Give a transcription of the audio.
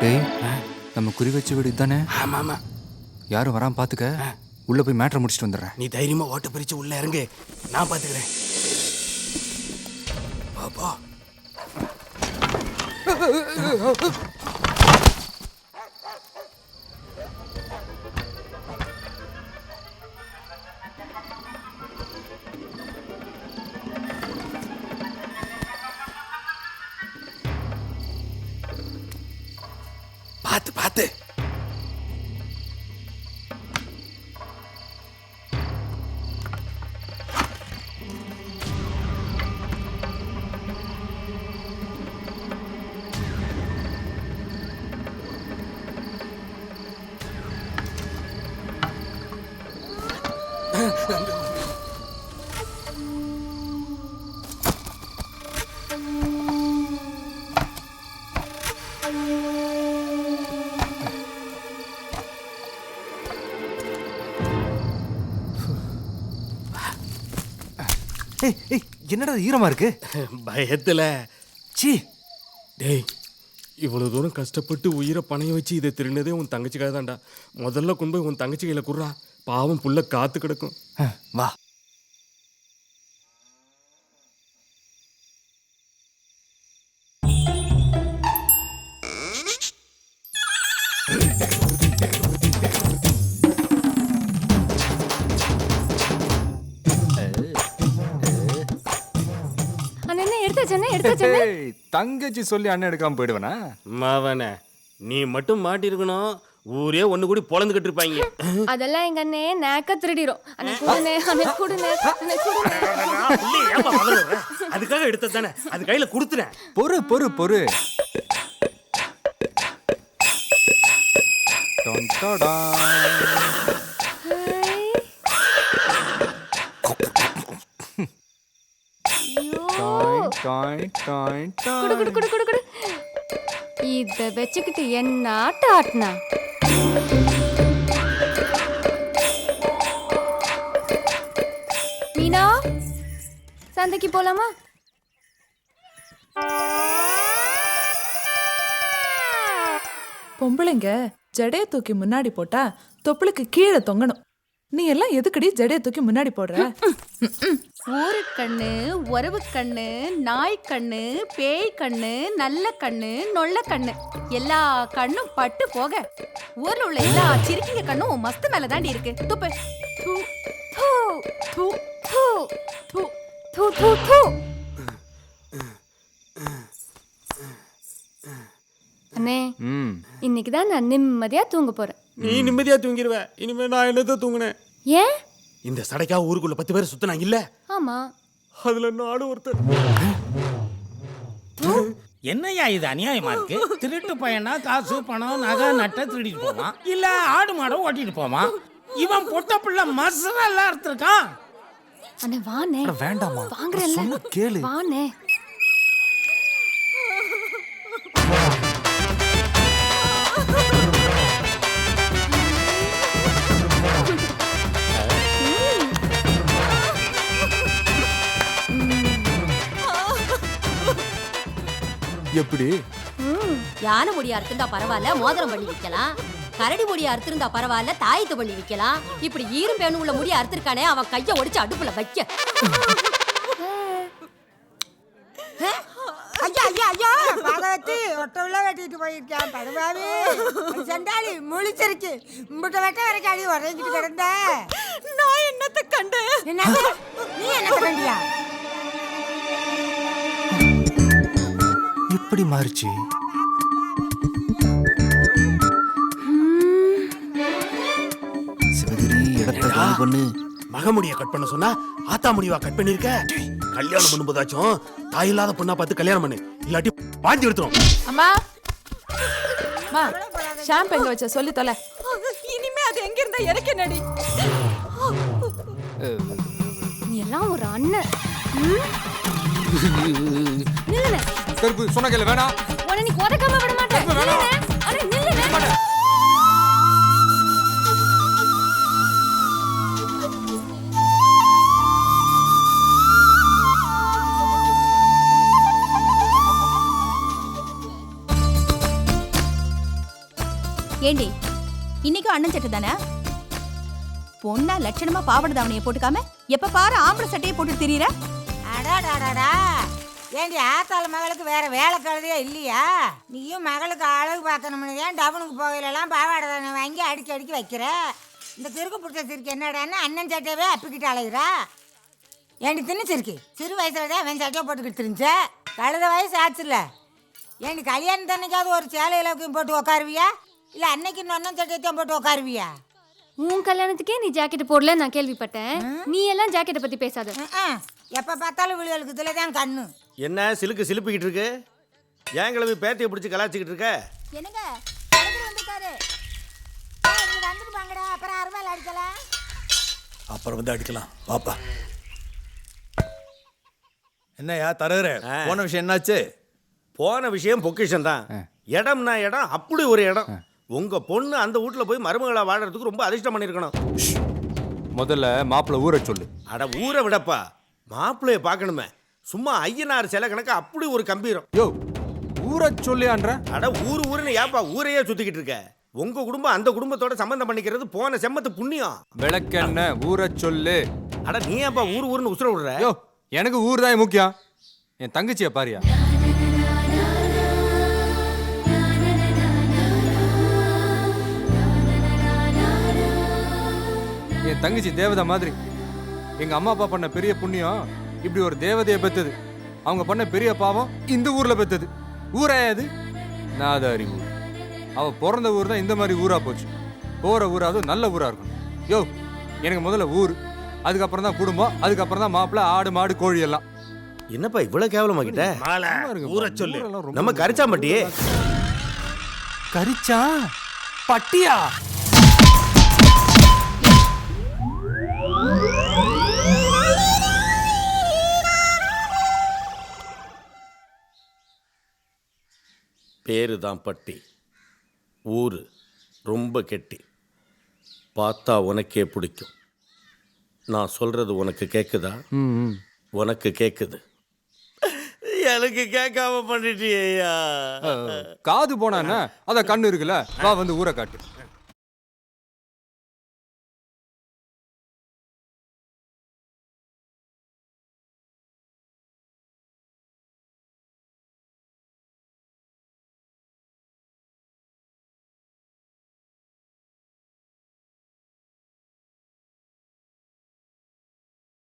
டேய் நம்ம குறி வச்ச வீடு இதானே? ஆமா ஆமா யாரும் வராம பாத்துக்க? உள்ள போய் மேட்ரை முடிச்சிட்டு வந்துடுறேன். நீ தைரியமா ஓட்ட பிரிச்சு உள்ள இறங்கு. நான் பாத்துக்கிறேன். போ, என்னடா ஈரமா இருக்கு? பயத்துல. சீ டேய் இவ்வளவு தூரம் கஷ்டப்பட்டு உயிரை பணைய வச்சு இதை திருடினதே உன் தங்கச்சிக்காக தான்டா முதல்ல கொண்டு போய் உன் தங்கச்சி கையில குடுறா. பாவம் புள்ள காத்து கிடக்கும். வா. தங்கச்சி சொல்லி அண்ணன் எடுக்காம போயிடுவேனா? மாவன நீ மட்டும் மாட்டிருக்கணும். ஊரே ஒண்ணு கூடி பொழந்துகிட்டு இருப்பாங்க. அதெல்லாம் எங்க அண்ணே நேக்க திருடிரும். அண்ணே கூடுனே அண்ணே கூடுனே அண்ணே கூடுனே அதுக்காக எடுத்தது தானே. அது கையில கொடுத்துறேன் பொறு பொறு பொறு. இத வச்சுக்கிட்டு என்ன ஆட்ட ஆட்டினா? மீனா சந்தைக்கு போலாமா? பொம்பளைங்க ஜடைய தூக்கி முன்னாடி போட்டா தொப்புளுக்கு கீழே தொங்கணும். நீ எல்லாம் எதுக்கடி ஜடைய தூக்கி முன்னாடி போடுற? ஊரு கண்ணு உறவு கண்ணு நாய் கண்ணு பேய் கண்ணு நல்ல கண்ணு நொல்ல கண்ணு எல்லா கண்ணும் பட்டு போக. ஊர்ல உள்ள எல்லா சிரிக்கிங்க கண்ணும் மஸ்து மேல தாண்டி இருக்கு. துப்பு. தூ தூ தூ தூ தூ தூ தூ அண்ணே இன்னைக்கு தான் நான் நிம்மதியா தூங்க போறேன். நீ நிம்மதியா தூங்கிடுவ. இனிமே நான் என்னதான் தூங்கினேன்? ஏன்? இந்த சடைக்கா ஊருக்குள்ள பத்து பேர் சுத்தினாங்க இல்ல ஆமா. அதுல நானும் ஒருத்தர். என்னய்யா இது அநியாயமா இருக்கு? திருட்டு பையனா காசு பணம் நகை நட்டை திருடிட்டு போவான். இல்ல ஆடு மாடை ஓட்டிட்டு போவான். இவன் பொட்ட பிள்ளை மசரெல்லாம் எடுத்திருக்கான் அண்ணே வேண்டாம்மா. வாங்குறேன்ல. சொன்னா கேளு. வாண்ணே. எப்படி? யானை முடியா அறுத்திருந்தா பரவாயில்ல மோதிரம் பண்ணி விக்கலாம். கரடி முடியா அறுத்திருந்தா பரவாயில்ல தாயத்து பண்ணி விக்கலாம். இப்படி ஈரும் பேணும் உள்ள முடிய அறுத்திருக்கானே அவன் கைய ஒடிச்சு அடுப்புல வைக்க. ஐயா ஐயா ஐயா பகவத்தி ஒட்டவுல வெட்டிட்டு போயிருக்கான் படுவாவி செண்டாளி முழிச்சிருச்சு இம்பிட்ட வெட்ட வரைக்கும் அடி உறைஞ்சிட்டு கிடந்த. நான் என்னத்தை கண்டேன்? என்ன நீ என்னத்தை கண்டியா? எப்படி மாறுச்சு? சிவகிரி இடத்த காலி பண்ணு. மகமுடிய கட் பண்ண சொன்னா ஆத்தா முடிவா கட் பண்ணிருக்க? கல்யாணம் பண்ணும்போதாச்சும் தாய் இல்லாத பொண்ணா பார்த்து கல்யாணம் பண்ணு. இல்லாட்டி பாஞ்சு எடுத்துரும். அம்மா. அம்மா ஷாம்பு எங்க வச்ச? சொல்லி தொலை. இனிமே அது எங்க இருந்தா எனக்கு என்னடி? நீ எல்லாம் ஒரு அண்ணன். ம்? கருப்பு சொன்ன கேளு வேணா உன நீ உதைக்காம விட மாட்டேன். நில்லுனே அட ஏண்டி இன்னைக்கும் அண்ணன் சட்டை தானே? பொண்ணா லட்சணமா பாவட தாவணியை போட்டுக்காம எப்ப பாரு ஆம்பளை சட்டையை போட்டு திரியற? அடாடாடாடா ஏண்டி ஆத்தாள் மகளுக்கு வேற வேலை கழுதையா இல்லையா? நீயும் மகளுக்கு அழகு பார்க்கணும்னு ஏன் டவுனுக்கு போகையிலலாம் பாவாடை தானே வாங்கி அடிக்கி அடிக்கி வைக்கிற? இந்த கிறுக்கு பிடிச்ச சிறுக்கு என்னடான்னு அண்ணன் சட்டையவே அப்பிக்கிட்டு அலைகிறா ஏண்டி தின்னு சிறு வயசுல தான் அவன் சட்டையை போட்டுக்கிட்டு இருந்துச்ச கழுத வயசு ஆச்சுல்ல. ஏண்டி கல்யாணம் தன்னைக்காவது ஒரு சேலையிலக்கையும் போட்டு உக்காருவியா? இல்லை அன்னைக்கு இன்னும் அண்ணன் சட்டையத்தையும் போட்டு உக்காருவியா? உன் கல்யாணத்துக்கே நீ ஜாக்கெட் போடல நான் கேள்விப்பட்டேன். நீ எல்லாம் ஜாக்கெட்டை பத்தி பேசாத. எப்போ பார்த்தாலும் விழுகளுக்கு இதில் தான் கண்ணு. என்ன சிலுக்கு சிலுப்பிக்கிட்டு இருக்கு? ஏன் கிளம்பி பேத்தியை பிடிச்சி கலாச்சிக்கிட்டு இருக்க? என்னங்க? அப்புறம் அருவாள் அடிக்கலாம். அப்புறம் வந்து அடிக்கலாம். பாப்பா என்னய்யா தரகுற போன விஷயம் என்னாச்சு? போன விஷயம் பொக்கிஷன் தான் இடம்னா இடம் அப்படி ஒரு இடம். உங்க பொண்ணு அந்த வீட்ல போய் மருமகளா வாழறதுக்கு ரொம்ப அதிர்ஷ்டம் பண்ணிருக்கணும். முதல்ல மாப்பிள்ளை ஊரை சொல்லு. அட ஊரை விடப்பா. மாப்பிள்ளைய பார்க்கணுமே. சும்மா ஐயனார் சில கணக்கு அப்படி ஒரு கம்பீரம். யோ ஊரை சொல்லியான்ற? அட ஊர் ஊருன்னு ஏப்பா ஊரையே சுத்திக்கிட்டு இருக்க. உங்க குடும்பம் அந்த குடும்பத்தோட சம்பந்தம் பண்ணிக்கிறது போன செம்மத்து புண்ணியம். விளக்கென்ன? ஊரை சொல்லு. அட நீ ஏப்பா ஊர் ஊருன்னு உசுர விடுற? யோ எனக்கு ஊர் தான் முக்கியம். என் தங்கச்சியை பாரியா? என் தங்கச்சி தேவதை மாதிரி. எங்க அம்மா அப்பா பண்ண பெரிய புண்ணியம் இப்படி ஒரு தேவதையை பெத்தது. அவங்க பண்ண பெரிய பாவம் இந்த ஊர்ல பெத்தது. ஊரா அது நாதாரி ஊர். அவ பிறந்த ஊர் தான் இந்த மாதிரி ஊரா போச்சு. போற ஊராவது நல்ல ஊரா இருக்கணும். யோ எனக்கு முதல்ல ஊர். அதுக்கப்புறம் தான் குடும்பம். அதுக்கப்புறம் தான் மாப்பிள்ளை ஆடு மாடு கோழி எல்லாம். என்னப்பா இவ்வளவு மாலை சும்மா இருங்க, ஊரை சொல்லு. நம்ம கரிச்சாம்பட்டியே கரிச்சா? பட்டியா? பேரு தான் பட்டி. ஊரு ரொம்ப கெட்டி. பார்த்தா உனக்கே பிடிக்கும். நான் சொல்றது உனக்கு கேக்குதா? உனக்கு கேக்குது. எனக்கு கேட்காம பண்ணிட்டியா காது போனா என்ன அத கண்ணு இருக்குல்ல வா வந்து ஊரை காட்டு.